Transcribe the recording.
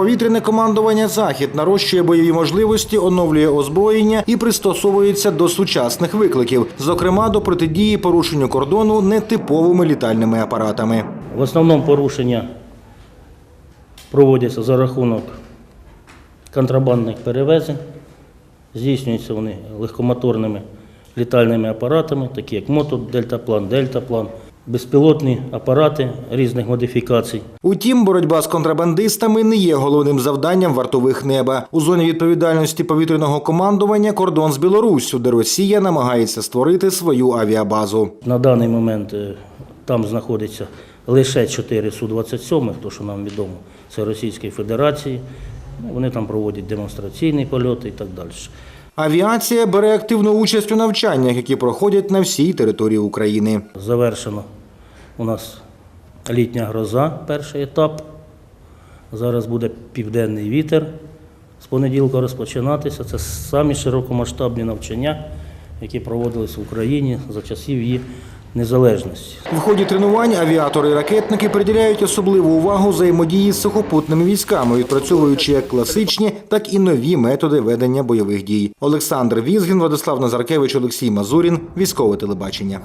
Повітряне командування Захід нарощує бойові можливості, оновлює озброєння і пристосовується до сучасних викликів, зокрема до протидії порушенню кордону нетиповими літальними апаратами. В основному порушення проводяться за рахунок контрабандних перевезень. Здійснюються вони легкомоторними літальними апаратами, такі як мото, дельтаплан, дельтаплан, безпілотні апарати різних модифікацій. Утім, боротьба з контрабандистами не є головним завданням вартових неба. У зоні відповідальності повітряного командування кордон з Білоруссю, де Росія намагається створити свою авіабазу. На даний момент е, там знаходиться лише 4 Су-27, то що нам відомо, це Російської Федерації. Ну, Вони там проводять демонстраційні польоти і так далі. Авіація бере активну участь у навчаннях, які проходять на всій території України. Завершено у нас літня гроза, перший етап. Зараз буде південний вітер. З понеділка розпочинатися. Це самі широкомасштабні навчання, які проводились в Україні за часів її незалежності. В ході тренувань авіатори і ракетники приділяють особливу увагу взаємодії з сухопутними військами, відпрацьовуючи як класичні, так і нові методи ведення бойових дій. Олександр Візгін, Владислав Назаркевич, Олексій Мазурін. Військове телебачення.